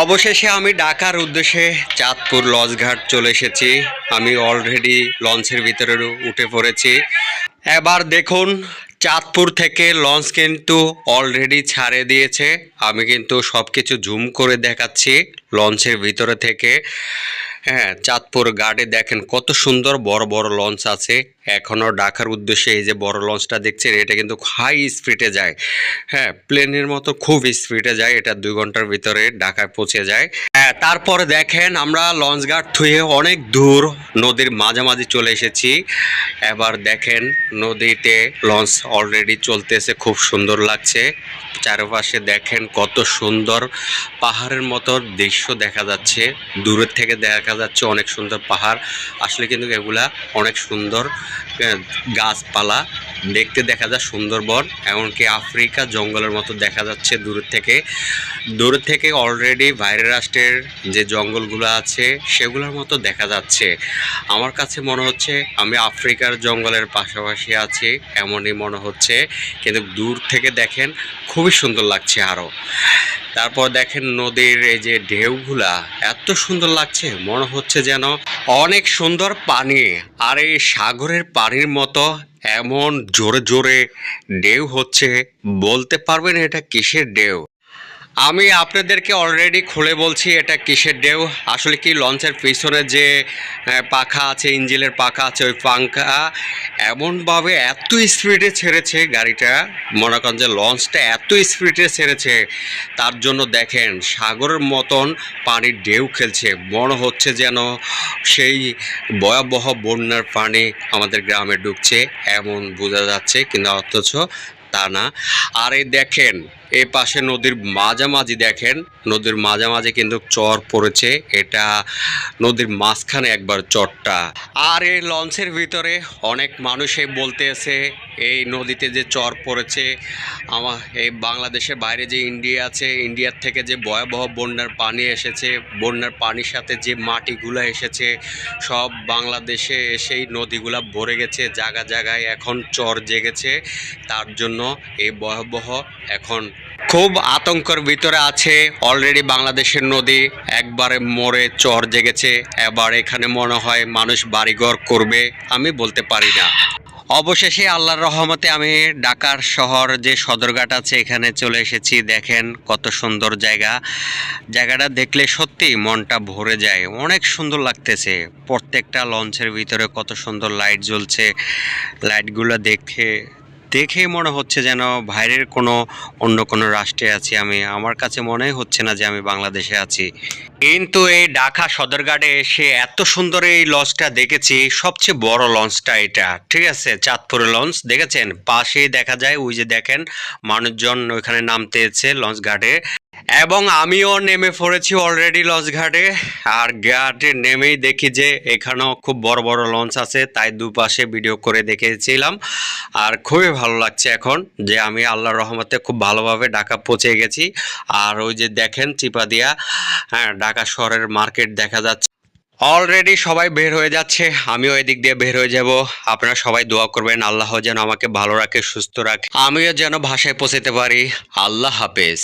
অবশেষে আমি ঢাকার উদ্দেশ্যে চাঁদপুর লঞ্চঘাট চলে এসেছি। আমি অলরেডি লঞ্চের ভিতরে উঠে পড়েছি। এবার দেখুন, চাঁদপুর থেকে লঞ্চ কিন্তু অলরেডি ছাড়ে দিয়েছে। আমি কিন্তু সব কিছু জুম করে দেখাচ্ছি লঞ্চের ভিতরে থেকে। হ্যাঁ চাঁদপুর গার্ডে দেখেন কত সুন্দর বড় বড় লঞ্চ আছে। এখনও ডাকার উদ্দেশ্যে এই যে বড় লঞ্চটা দেখছেন, এটা কিন্তু হাই স্পিডে যায়। হ্যাঁ প্লেনের মতো খুব স্পিডে যায়, এটা দুই ঘণ্টার ভিতরে ঢাকায় পৌঁছে যায়। হ্যাঁ তারপরে দেখেন আমরা লঞ্চ ঘাট থুয়ে অনেক দূর নদীর মাঝামাঝি চলে এসেছি। এবার দেখেন নদীতে লঞ্চ অলরেডি চলতেছে, খুব সুন্দর লাগছে। চারপাশে দেখেন কত সুন্দর পাহাড়ের মতো দৃশ্য দেখা যাচ্ছে। দূরের থেকে দেখা যাচ্ছে অনেক সুন্দর পাহাড়। আসলে কিন্তু এগুলা অনেক সুন্দর গাছপালা দেখতে দেখা যায় সুন্দরবন, এমনকি আফ্রিকা জঙ্গলের মতো দেখা যাচ্ছে দূরের থেকে। দূর থেকে অলরেডি বাইরের রাষ্ট্রের যে জঙ্গলগুলো আছে, সেগুলোর মতো দেখা যাচ্ছে। আমার কাছে মনে হচ্ছে আমি আফ্রিকার জঙ্গলের পাশাপাশি আছি, এমনই মনে হচ্ছে। কিন্তু দূর থেকে দেখেন, খুবই সুন্দর লাগছে আরও তারপর দেখেন নদীর এই যে ঢেউগুলা, এত সুন্দর লাগছে। মনে হচ্ছে যেন অনেক সুন্দর পানি, আর এই সাগরের পানির মতো এমন জোরে জোরে ঢেউ হচ্ছে বলতে পারবেন এটা কিসের ঢেউ। আমি আপনাদেরকে অলরেডি খুলে বলছি, এটা কিসের ঢেউ? আসলে কি লঞ্চের পিছনে যে পাখা আছে ইঞ্জিনের পাখা আছে, ওই পাখা এমনভাবে এত স্পিডে ছেড়েছে গাড়িটা, মনে করেন যে লঞ্চটা এত স্পিডে ছেড়েছে, তার জন্য দেখেন সাগরের মতন পানির ঢেউ খেলছে। মনে হচ্ছে যেন সেই ভয়াবহ বন্যার পানি আমাদের গ্রামে ঢুকছে, এমন বোঝা যাচ্ছে কিন্তু অথচ তা না। আর এই দেখেন এই পাশে নদীর মাঝামাঝি দেখেন, নদীর মাঝামাঝি কিন্তু চর পড়েছে, এটা নদীর মাঝখানে একবার চরটা। আর এই লঞ্চের ভিতরে অনেক মানুষই বলতেছে, এই নদীতে যে চর পড়েছে আমার এই বাংলাদেশের বাইরে যে ইন্ডিয়া আছে, ইন্ডিয়ার থেকে যে ভয়াবহ বন্যার পানি এসেছে, বন্যার পানির সাথে যে মাটিগুলো এসেছে, সব বাংলাদেশে এসেই নদীগুলা ভরে গেছে জায়গা জায়গায় এখন চর জেগেছে, তার জন্য এই ভয়াবহ এখন খুব আতঙ্কের ভিতরে আছে। অলরেডি বাংলাদেশের নদী একবারে মরে চর জেগেছে। এবার এখানে মনে হয় মানুষ বাড়িঘর করবে, আমি বলতে পারি না। অবশেষে আল্লাহর রহমতে আমি ঢাকার শহর যে সদরঘাট আছে, এখানে চলে এসেছি। দেখেন কত সুন্দর জায়গা। জায়গাটা দেখলে সত্যি মনটা ভরে যায়। অনেক সুন্দর লাগতেছে। প্রত্যেকটা লঞ্চের ভিতরে কত সুন্দর লাইট জ্বলছে। লাইটগুলো দেখে দেখে মনে হচ্ছে যেন বাইরের কোনো অন্য কোনো রাষ্ট্রে আছি আমি। আমার কাছে মনে হচ্ছে না যে আমি বাংলাদেশে আছি। কিন্তু এই ঢাকা সদরঘাটে এসে এত সুন্দর এই লঞ্চটা দেখেছি, সবচেয়ে বড় লঞ্চটা এটা, ঠিক আছে? চাঁদপুরের লঞ্চ, দেখেছেন? পাশেই দেখা যায়, ওই যে দেখেন, মানুষজন ওইখানে নামতেছে লঞ্চ ঘাটে। এবং আমিও নেমে পড়েছি অলরেডি লঞ্চ ঘাটে। আর ঘাটে নেমেই দেখি যে এখানেও খুব বড় বড় লঞ্চ আছে, তাই দুপাশে ভিডিও করে দেখেছিলাম। আর খুবই ভালো লাগছে এখন যে আমি আল্লাহর রহমতে খুব ভালোভাবে ঢাকা পৌঁছে গেছি। আর ওই যে দেখেন চিপা দিয়া হ্যাঁ ঢাকা শহরের মার্কেট দেখা যাচ্ছে। অলরেডি সবাই বের হয়ে যাচ্ছে, আমিও এদিক দিয়ে বের হয়ে যাব। আপনারা সবাই দোয়া করবেন, আল্লাহ যেন আমাকে ভালো রাখে, সুস্থ রাখে। আমিও যেন ভাষায় পৌঁছাতে পারি। আল্লাহ হাফেজ।